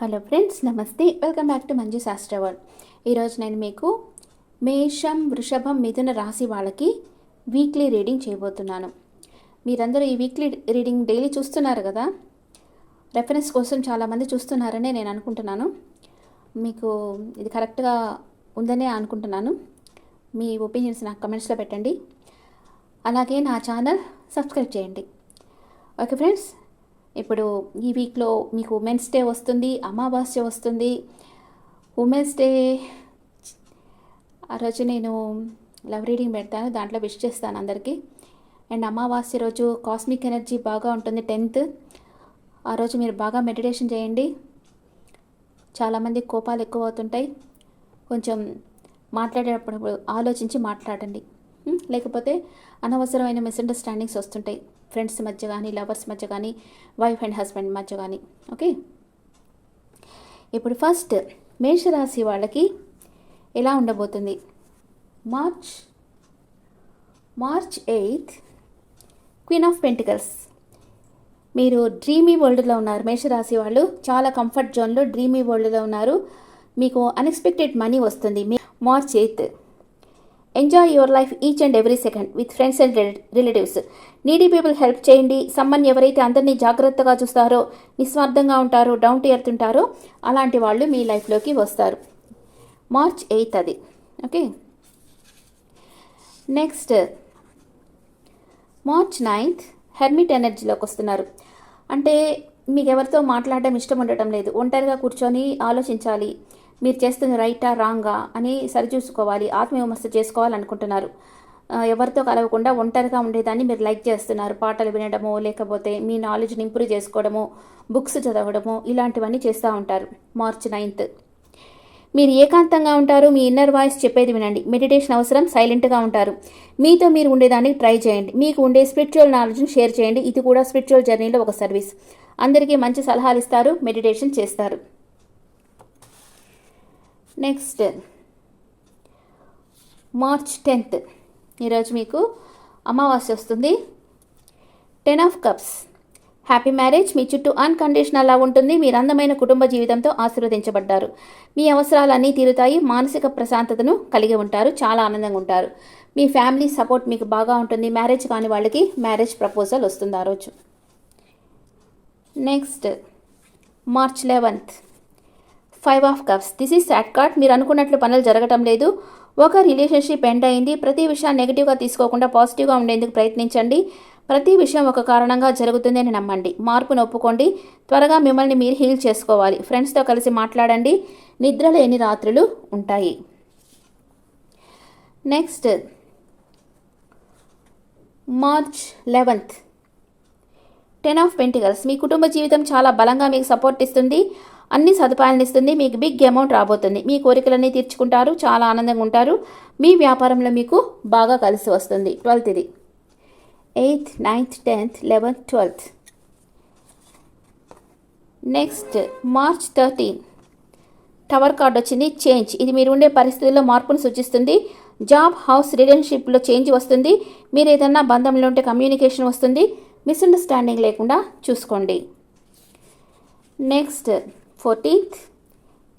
Hello friends నమస్తే. Welcome back to Manju శాస్త్రవర్ ఈరోజు నేను మీకు మేషం వృషభం మిథున రాశి వాళ్ళకి వీక్లీ రీడింగ్ చేయబోతున్నాను. మీరందరూ ఈ వీక్లీ రీడింగ్ డైలీ చూస్తున్నారు కదా? రెఫరెన్స్ కోసం చాలామంది చూస్తున్నారనే నేను అనుకుంటున్నాను. మీకు ఇది కరెక్ట్గా ఉందనే అనుకుంటున్నాను. మీ ఒపీనియన్స్ నాకు కమెంట్స్లో పెట్టండి. అలాగే నా ఛానల్ సబ్స్క్రైబ్ చేయండి. ఓకే ఫ్రెండ్స్ ఇప్పుడు ఈ వీక్లో మీకు ఉమెన్స్ డే వస్తుంది అమావాస్య వస్తుంది. ఉమెన్స్ డే ఆ రోజు నేను లవ్ రీడింగ్ పెడతాను దాంట్లో విష్ చేస్తాను అందరికీ. అండ్ అమావాస్య రోజు కాస్మిక్ ఎనర్జీ బాగా ఉంటుంది టెన్త్. ఆ రోజు మీరు బాగా మెడిటేషన్ చేయండి. చాలామంది కోపాలు ఎక్కువ అవుతుంటాయి. కొంచెం మాట్లాడేటప్పుడు ఆలోచించి మాట్లాడండి. లేకపోతే అనవసరమైన మిస్అండర్స్టాండింగ్స్ వస్తుంటాయి. ఫ్రెండ్స్ మధ్య కానీ లవర్స్ మధ్య కానీ వైఫ్ అండ్ హస్బెండ్ మధ్య కానీ ఓకే? ఇప్పుడు ఫస్ట్ మేషరాశి వాళ్ళకి ఎలా ఉండబోతుంది? March March eighth queen of pentacles మీరు డ్రీమీ వరల్డ్లో ఉన్నారు. మేషరాశి వాళ్ళు చాలా కంఫర్ట్ జోన్లో డ్రీమీ వరల్డ్లో ఉన్నారు. మీకు అన్ఎక్స్పెక్టెడ్ మనీ వస్తుంది. మీ March eighth enjoy your life each and every second with friends and relatives needy people help చేయండి. సమ్మన్ ఎవరైతే అందరినీ జాగ్రత్తగా చూస్తారో నిస్వార్థంగా ఉంటారో డౌన్ టు ఎర్త్ ఉంటారో అలాంటి వాళ్ళు మీ లైఫ్లోకి వస్తారు. మార్చ్ ఎయిత్ అది. Okay next March ninth hermit ఎనర్జీలోకి వస్తున్నారు. అంటే మీకు ఎవరితో మాట్లాడడం ఇష్టం ఉండటం లేదు. ఒంటరిగా కూర్చొని ఆలోచించాలి. మీరు చేస్తుంది రైటా రాంగా అని సరిచూసుకోవాలి ఆత్మవిమర్శ చేసుకోవాలనుకుంటున్నారు. ఎవరితో కలవకుండా ఒంటరిగా ఉండేదాన్ని మీరు లైక్ చేస్తున్నారు. పాటలు వినడమో లేకపోతే మీ నాలెడ్జ్ని ఇంప్రూవ్ చేసుకోవడమో బుక్స్ చదవడమో ఇలాంటివన్నీ చేస్తూ ఉంటారు. March ninth. మీరు ఏకాంతంగా ఉంటారు మీ ఇన్నర్ వాయిస్ చెప్పేది వినండి. మెడిటేషన్ అవసరం సైలెంట్గా ఉంటారు. మీతో మీరు ఉండేదానికి ట్రై చేయండి. మీకు ఉండే స్పిరిచువల్ నాలెడ్జ్ని షేర్ చేయండి. ఇది కూడా స్పిరిచువల్ జర్నీలో ఒక సర్వీస్. అందరికీ మంచి సలహాలు ఇస్తారు మెడిటేషన్ చేస్తారు. Next March tenth. ఈరోజు మీకు అమావాస్య వస్తుంది. Ten of cups. Happy marriage. మీ చుట్టూ అన్కండిషనల్ లవ్ ఉంటుంది. మీరు అందమైన కుటుంబ జీవితంతో ఆశీర్వదించబడ్డారు. మీ అవసరాలన్నీ తీరుతాయి. మానసిక ప్రశాంతతను కలిగి ఉంటారు. చాలా ఆనందంగా ఉంటారు. మీ ఫ్యామిలీ సపోర్ట్ మీకు బాగా ఉంటుంది. మ్యారేజ్ కాని వాళ్ళకి మ్యారేజ్ ప్రపోజల్ వస్తుంది ఆ రోజు. Next March eleventh. Five of cups. This is sad card మీరు అనుకున్నట్లు పనులు జరగటం లేదు. ఒక రిలేషన్షిప్ ఎండ్ అయింది. ప్రతి విషయాన్ని నెగిటివ్గా తీసుకోకుండా పాజిటివ్గా ఉండేందుకు ప్రయత్నించండి. ప్రతి విషయం ఒక కారణంగా జరుగుతుంది అని నమ్మండి. మార్పును ఒప్పుకోండి త్వరగా మిమ్మల్ని మీరు హీల్ చేసుకోవాలి. ఫ్రెండ్స్తో కలిసి మాట్లాడండి. నిద్ర లేని రాత్రులు ఉంటాయి. Next March eleventh ten of pentacles మీ కుటుంబ జీవితం చాలా బలంగా మీకు సపోర్ట్ ఇస్తుంది. అన్ని సదుపాయాలను ఇస్తుంది. మీకు బిగ్ అమౌంట్ రాబోతుంది. మీ కోరికలన్నీ తీర్చుకుంటారు. చాలా ఆనందంగా ఉంటారు. మీ వ్యాపారంలో మీకు బాగా కలిసి వస్తుంది. ట్వెల్త్ ఇది. Eighth ninth tenth eleventh twelfth next March thirteen tower card వచ్చింది. చేంజ్ ఇది మీరు ఉండే పరిస్థితుల్లో మార్పును సూచిస్తుంది. జాబ్ హౌస్ రిలేషన్షిప్లో చేంజ్ వస్తుంది. మీరు ఏదన్నా బంధంలో ఉంటే కమ్యూనికేషన్ వస్తుంది. మిస్అండర్స్టాండింగ్ లేకుండా చూసుకోండి. Next fourteenth.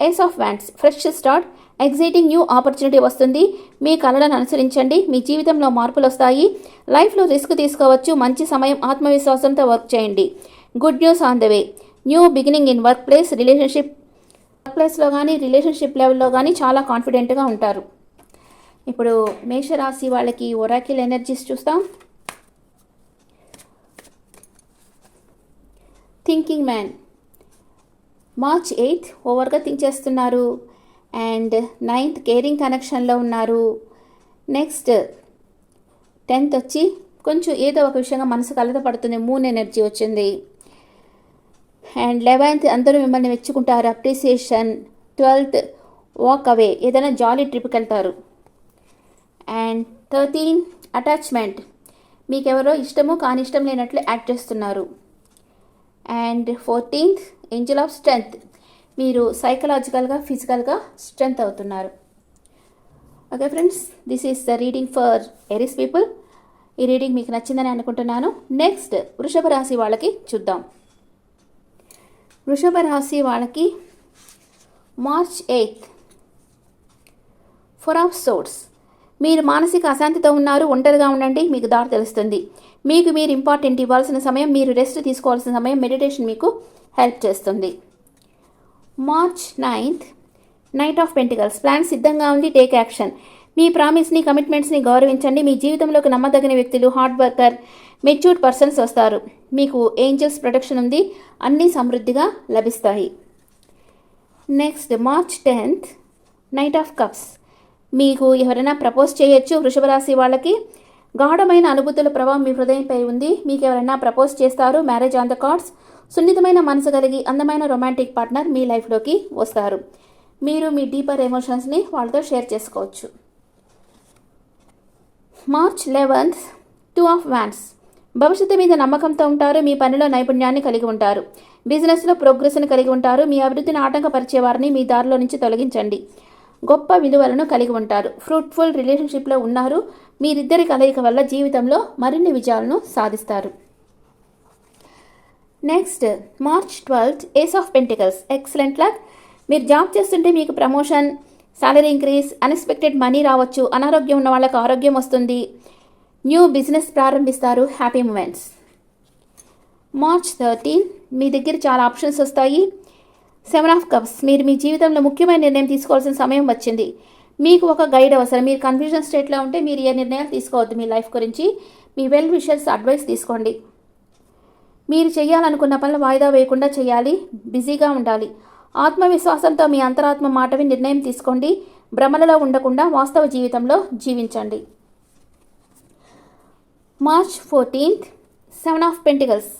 Ace of wands fresh start exciting new opportunity వస్తుంది. మీ కళలను అనుసరించండి. మీ జీవితంలో మార్పులు వస్తాయి. లైఫ్లో రిస్క్ తీసుకోవచ్చు. మంచి సమయం ఆత్మవిశ్వాసంతో వర్క్ చేయండి. Good news on the way new beginning in workplace relationship work ప్లేస్లో కానీ రిలేషన్షిప్ లెవెల్లో కానీ చాలా కాన్ఫిడెంట్గా ఉంటారు. ఇప్పుడు మేషరాశి వాళ్ళకి ఒరాకిల్ ఎనర్జీస్ చూస్తాం. థింకింగ్ మ్యాన్ మార్చ్ ఎయిత్ ఓవర్గా థింక్ చేస్తున్నారు. అండ్ నైన్త్ కేరింగ్ కనెక్షన్లో ఉన్నారు. నెక్స్ట్ టెన్త్ వచ్చి కొంచెం ఏదో ఒక విషయంగా మనసు కలత పడుతుంది మూన్ ఎనర్జీ వచ్చింది. అండ్ లెవెన్త్ అందరూ మిమ్మల్ని మెచ్చుకుంటారు. అప్రిసియేషన్. Twelfth walk away. ఏదైనా జాలీ ట్రిప్కి వెళ్తారు. And thirteen attachment. మీకెవరో ఇష్టము కానిష్టం లేనట్లు యాక్ట్ చేస్తున్నారు. And fourteenth angel of strength మీరు సైకలాజికల్గా ఫిజికల్గా స్ట్రెంగ్త్ అవుతున్నారు. Okay friends this is the reading for Aries people ఈ రీడింగ్ మీకు నచ్చిందని అనుకుంటున్నాను. నెక్స్ట్ వృషభ రాశి వాళ్ళకి చూద్దాం. వృషభ రాశి వాళ్ళకి March eighth four of swords మీరు మానసిక అశాంతితో ఉన్నారు ఒంటరిగా ఉండండి మీకు దారి తెలుస్తుంది. మీకు మీరు ఇంపార్టెంట్ ఇవ్వాల్సిన సమయం మీరు రెస్ట్ తీసుకోవాల్సిన సమయం మెడిటేషన్ మీకు హెల్ప్ చేస్తుంది. March ninth knight of pentacles. Plan సిద్ధంగా ఉంది టేక్ యాక్షన్. మీ ప్రామిస్ని కమిట్మెంట్స్ని గౌరవించండి. మీ జీవితంలోకి నమ్మదగిన వ్యక్తులు హార్డ్ వర్కర్ మెచ్యూర్డ్ పర్సన్స్ వస్తారు. మీకు ఏంజల్స్ ప్రొటెక్షన్ ఉంది అన్నీ సమృద్ధిగా లభిస్తాయి. Next March tenth knight of cups. మీకు ఎవరైనా ప్రపోజ్ చేయొచ్చు వృషభ రాశి వాళ్ళకి. గాఢమైన అనుభూతుల ప్రభావం మీ హృదయంపై ఉంది. మీకు ఎవరైనా ప్రపోజ్ చేస్తారు మ్యారేజ్ ఆన్ ద కార్డ్స్. సున్నితమైన మనసు కలిగి అందమైన రొమాంటిక్ పార్ట్నర్ మీ లైఫ్లోకి వస్తారు. మీరు మీ డీపర్ ఎమోషన్స్ని వాళ్ళతో షేర్ చేసుకోవచ్చు. March eleventh two of wands భవిష్యత్తు మీద నమ్మకంతో ఉంటారు మీ పనిలో నైపుణ్యాన్ని కలిగి ఉంటారు. బిజినెస్లో ప్రోగ్రెస్ని కలిగి ఉంటారు మీ అభివృద్ధిని ఆటంకపరిచే వారిని మీ దారిలో నుంచి తొలగించండి. గొప్ప విలువలను కలిగి ఉంటారు. ఫ్రూట్ఫుల్ రిలేషన్షిప్లో ఉన్నారు మీరిద్దరి కలయిక వల్ల జీవితంలో మరిన్ని విజయాలను సాధిస్తారు. Next March twelfth ace of pentacles excellent luck మీరు జాబ్ చేస్తుంటే మీకు promotion salary increase unexpected money రావచ్చు. అనారోగ్యం ఉన్న వాళ్ళకి ఆరోగ్యం వస్తుంది. న్యూ బిజినెస్ ప్రారంభిస్తారు. హ్యాపీ మూమెంట్స్ మార్చ్ థర్టీన్ మీ దగ్గర చాలా ఆప్షన్స్ వస్తాయి. సెవెన్ ఆఫ్ కప్స్ మీరు మీ జీవితంలో ముఖ్యమైన నిర్ణయం తీసుకోవాల్సిన సమయం వచ్చింది. మీకు ఒక గైడ్ అవసరం. మీరు కన్ఫ్యూజన్ స్టేట్లో ఉంటే మీరు ఏ నిర్ణయాలు తీసుకోవద్దు మీ లైఫ్ గురించి. మీ వెల్ విషర్స్ అడ్వైస్ తీసుకోండి. మీరు చేయాలనుకున్న పనులు వాయిదా వేయకుండా చేయాలి బిజీగా ఉండాలి. ఆత్మవిశ్వాసంతో మీ అంతరాత్మ మాటవి నిర్ణయం తీసుకోండి. భ్రమలలో ఉండకుండా వాస్తవ జీవితంలో జీవించండి. March fourteenth seven of pentacles.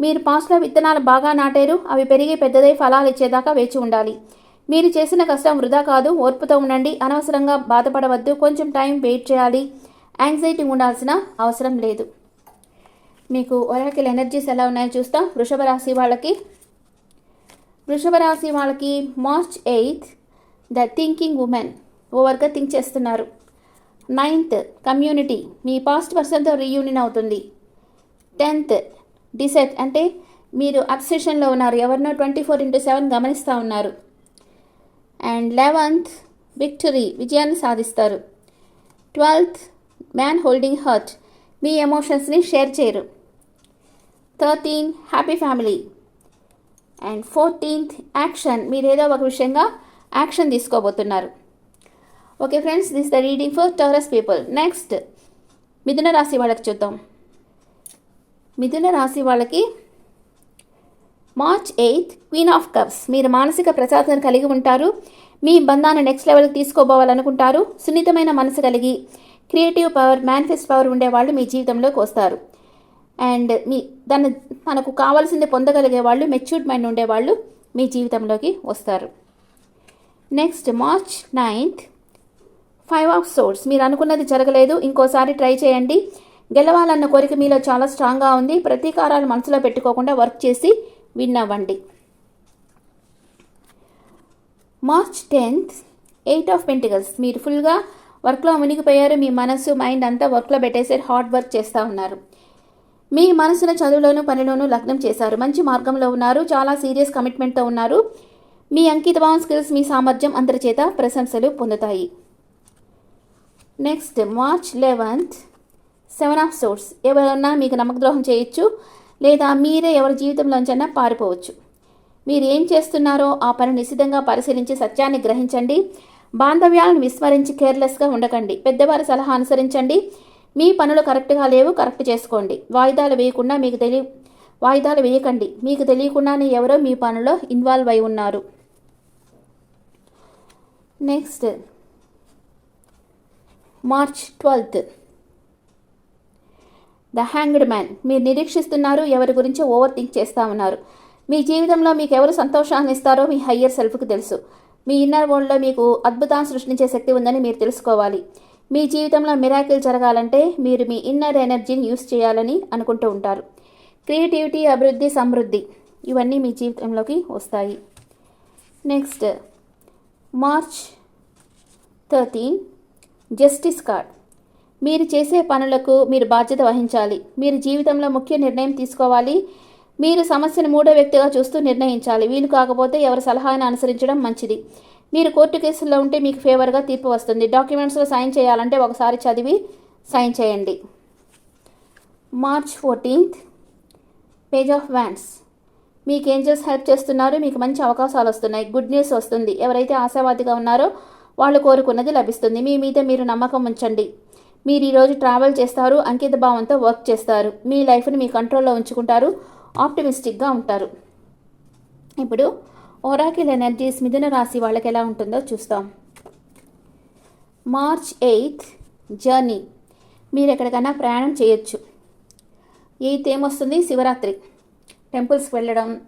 మీరు పాస్ట్లో విత్తనాలు బాగా నాటారు అవి పెరిగి పెద్దదై ఫలాలు ఇచ్చేదాకా వేచి ఉండాలి. మీరు చేసిన కష్టం వృధా కాదు ఓర్పుతో ఉండండి. అనవసరంగా బాధపడవద్దు కొంచెం టైం వెయిట్ చేయాలి. యాంగ్జైటీ ఉండాల్సిన అవసరం లేదు. మీకు ఒరాకిల్ ఎనర్జీస్ ఎలా ఉన్నాయో చూస్తాం. వృషభ రాశి వాళ్ళకి. వృషభ రాశి వాళ్ళకి March eighth the thinking women ఓవర్గా థింక్ చేస్తున్నారు. నైన్త్ కమ్యూనిటీ మీ పాస్ట్ పర్సన్తో రీయూనియన్ అవుతుంది. టెన్త్ డిసెట్ అంటే మీరు అబ్సెషన్లో ఉన్నారు. ఎవరినో ట్వంటీ ఫోర్ ఇంటూ సెవెన్ గమనిస్తూ ఉన్నారు. అండ్ లెవెన్త్ విక్టరీ విజయాన్ని సాధిస్తారు. ట్వెల్త్ మ్యాన్ హోల్డింగ్ హర్ట్ మీ ఎమోషన్స్ని షేర్ చేయరు. Thirteen happy family. And fourteenth action. మీరు ఏదో ఒక విషయంగా యాక్షన్ తీసుకోబోతున్నారు. Okay friends this the reading for Taurus people. Next మిథున రాశి వాళ్ళకి చూద్దాం. మిథున రాశి వాళ్ళకి March eighth queen of cups. మీరు మానసిక ప్రసాదం కలిగి ఉంటారు. మీ బంధాన్ని నెక్స్ట్ లెవెల్కి తీసుకోబోవాలనుకుంటారు. సున్నితమైన మనసు కలిగి క్రియేటివ్ పవర్ మేనిఫెస్ట్ పవర్ ఉండేవాళ్ళు మీ జీవితంలోకి వస్తారు. అండ్ మీ దాన్ని మనకు కావాల్సింది పొందగలిగే వాళ్ళు మెచ్యూర్డ్ మైండ్ ఉండేవాళ్ళు మీ జీవితంలోకి వస్తారు. Next March ninth five of swords మీరు అనుకున్నది జరగలేదు ఇంకోసారి ట్రై చేయండి. గెలవాలన్న కోరిక మీలో చాలా స్ట్రాంగ్గా ఉంది. ప్రతీకారాలు మనసులో పెట్టుకోకుండా వర్క్ చేసి విన్ అవ్వండి. March tenth eight of pentacles మీరు ఫుల్గా వర్క్లో మునిగిపోయారు. మీ మనసు మైండ్ అంతా వర్క్లో పెట్టేసారు హార్డ్ వర్క్ చేస్తూ ఉన్నారు. మీ మనసున చదువులోనూ పనిలోనూ లగ్నం చేశారు. మంచి మార్గంలో ఉన్నారు. చాలా సీరియస్ కమిట్మెంట్తో ఉన్నారు. మీ అంకితభావం స్కిల్స్ మీ సామర్థ్యం అందరి చేత ప్రశంసలు పొందుతాయి. Next March eleventh seven of swords. ఎవరన్నా మీకు నమ్మకద్రోహం చేయొచ్చు లేదా మీరే ఎవరి జీవితంలోంచైనా పారిపోవచ్చు. మీరు ఏం చేస్తున్నారో ఆ పని నిశితంగా పరిశీలించి సత్యాన్ని గ్రహించండి. బాంధవ్యాలను విస్మరించి కేర్లెస్గా ఉండకండి. పెద్దవారి సలహా అనుసరించండి. మీ పనులు కరెక్ట్గా లేవు కరెక్ట్ చేసుకోండి. వాయిదాలు వేయకుండా మీకు తెలియ వాయిదాలు వేయకండి. మీకు తెలియకుండానే ఎవరో మీ పనిలో ఇన్వాల్వ్ అయి ఉన్నారు. Next March twelfth the hanged man మీరు నిరీక్షిస్తున్నారు ఎవరి గురించి ఓవర్ థింక్ చేస్తూ ఉన్నారు. మీ జీవితంలో మీకు ఎవరు సంతోషాన్ని ఇస్తారో మీ హయ్యర్ సెల్ఫ్కి తెలుసు. మీ ఇన్నర్ వరల్డ్లో మీకు అద్భుతాన్ని సృష్టించే శక్తి ఉందని మీరు తెలుసుకోవాలి. మీ జీవితంలో మిరాకిల్ జరగాలంటే మీరు మీ ఇన్నర్ ఎనర్జీని యూస్ చేయాలని అనుకుంటూ ఉంటారు. క్రియేటివిటీ అభివృద్ధి సమృద్ధి ఇవన్నీ మీ జీవితంలోకి వస్తాయి. Next March thirteen justice card. మీరు చేసే పనులకు మీరు బాధ్యత వహించాలి. మీరు జీవితంలో ముఖ్య నిర్ణయం తీసుకోవాలి. మీరు సమస్యను మూడో వ్యక్తిగా చూస్తూ నిర్ణయించాలి. వీలు కాకపోతే ఎవరి సలహాను అనుసరించడం మంచిది. మీరు కోర్టు కేసుల్లో ఉంటే మీకు ఫేవర్గా తీర్పు వస్తుంది. డాక్యుమెంట్స్లో సైన్ చేయాలంటే ఒకసారి చదివి సైన్ చేయండి. March fourteenth page of wands మీకు ఏంజల్స్ హెల్ప్ చేస్తున్నారు మీకు మంచి అవకాశాలు వస్తున్నాయి. గుడ్ న్యూస్ వస్తుంది. ఎవరైతే ఆశావాదిగా ఉన్నారో వాళ్ళు కోరుకున్నది లభిస్తుంది. మీ మీద మీరు నమ్మకం ఉంచండి. మీరు ఈరోజు ట్రావెల్ చేస్తారు అంకిత భావంతో వర్క్ చేస్తారు. మీ లైఫ్ని మీ కంట్రోల్లో ఉంచుకుంటారు. ఆప్టిమిస్టిక్గా ఉంటారు. ఇప్పుడు ఓరాకిల్ ఎనర్జీస్ మిథున రాశి వాళ్ళకి ఎలా ఉంటుందో చూస్తాం. March eighth journey. మీరు ఎక్కడికైనా ప్రయాణం చేయొచ్చు. ఎయిత్ ఏమొస్తుంది? శివరాత్రి. టెంపుల్స్కి వెళ్ళడం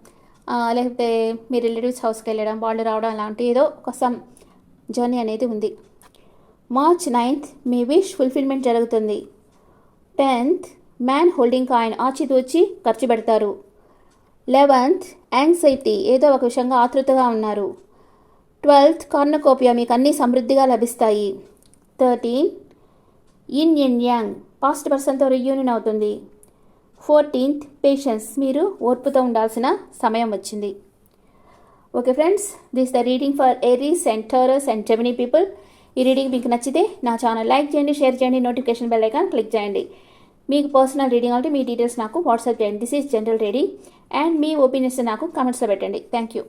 లేకపోతే మీ రిలేటివ్స్ హౌస్కి వెళ్ళడం వాళ్ళు రావడం లాంటి ఏదో ఒక సమ్ జర్నీ అనేది ఉంది. మార్చ్ నైన్త్ మీ విష్ ఫుల్ఫిల్మెంట్ జరుగుతుంది. టెన్త్ మ్యాన్ హోల్డింగ్ కాయిన్ ఆచితూచి ఖర్చు పెడతారు. లెవెన్త్ యాంగ్జైటీ ఏదో ఒక విషయంగా ఆతృతగా ఉన్నారు. ట్వెల్త్ కార్నకోపియా మీకు అన్నీ సమృద్ధిగా లభిస్తాయి. Thirteen yin yin yang past పర్సన్తో రియూనియన్ అవుతుంది. ఫోర్టీన్త్ పేషెన్స్ మీరు ఓర్పుతో ఉండాల్సిన సమయం వచ్చింది. Okay friends this the reading for Aries and Taurus and Gemini people ఈ రీడింగ్ మీకు నచ్చితే నా ఛానల్ లైక్ చేయండి షేర్ చేయండి నోటిఫికేషన్ బెల్ ఐకాన్ క్లిక్ చేయండి. మీకు పర్సనల్ రీడింగ్ అంటే మీ డీటెయిల్స్ నాకు వాట్సాప్ చేయండి. This is general reading. And me opinions నాకు కామెంట్స్లో పెట్టండి. Thank you